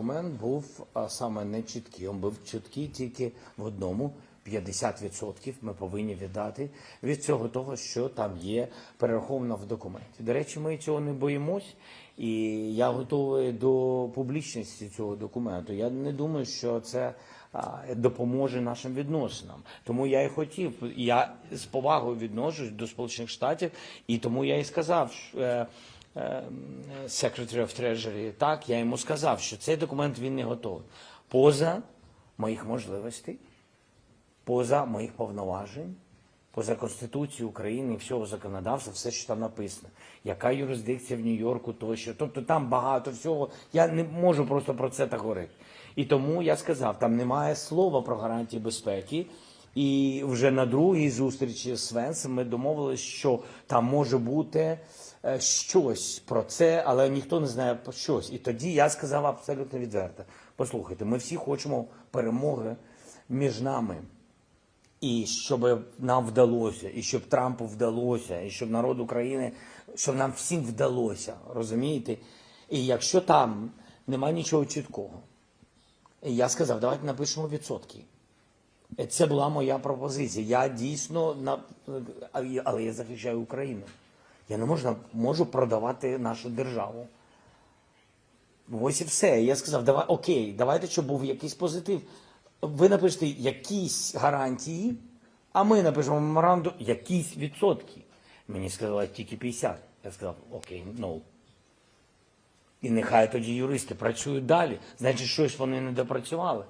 Документ був саме не чіткий. Він був чіткий тільки в одному. 50% ми повинні віддати від цього того, що там є перераховано в документі. До речі, ми цього не боїмось, і я готовий до публічності цього документу. Я не думаю, що це допоможе нашим відносинам. Тому я і хотів. Я з повагою відношусь до Сполучених Штатів, і тому я і сказав. що, е, Secretary of Treasury, так, я йому сказав, що цей документ він не готовий. Поза моїх можливостей, поза моїх повноважень, поза Конституцією України і всього законодавства, все, що там написано. Яка юрисдикція в Нью-Йорку тощо. Тобто там багато всього. Я не можу просто про це так говорити. І тому я сказав, там немає слова про гарантії безпеки. І вже на другій зустрічі з Венсом ми домовилися, що там може бути е, щось про це, але ніхто не знає про щось. І тоді я сказав абсолютно відверто: послухайте, ми всі хочемо перемоги між нами. І щоб нам вдалося, і щоб Трампу вдалося, і щоб народу України, щоб нам всім вдалося, розумієте? І якщо там немає нічого чіткого, я сказав, давайте напишемо відсотки. Е, Це була моя пропозиція. Я дійсно на але я захищаю Україну. Я не можна можу продавати нашу державу. Ось і все. Я сказав, давай окей, давайте, щоб був якийсь позитив. Ви напишете якісь гарантії, а ми напишемо меморандум якісь відсотки. Мені сказали тільки 50. Я сказав, окей, ну. І нехай тоді юристи працюють далі. Значить, щось вони не допрацювали.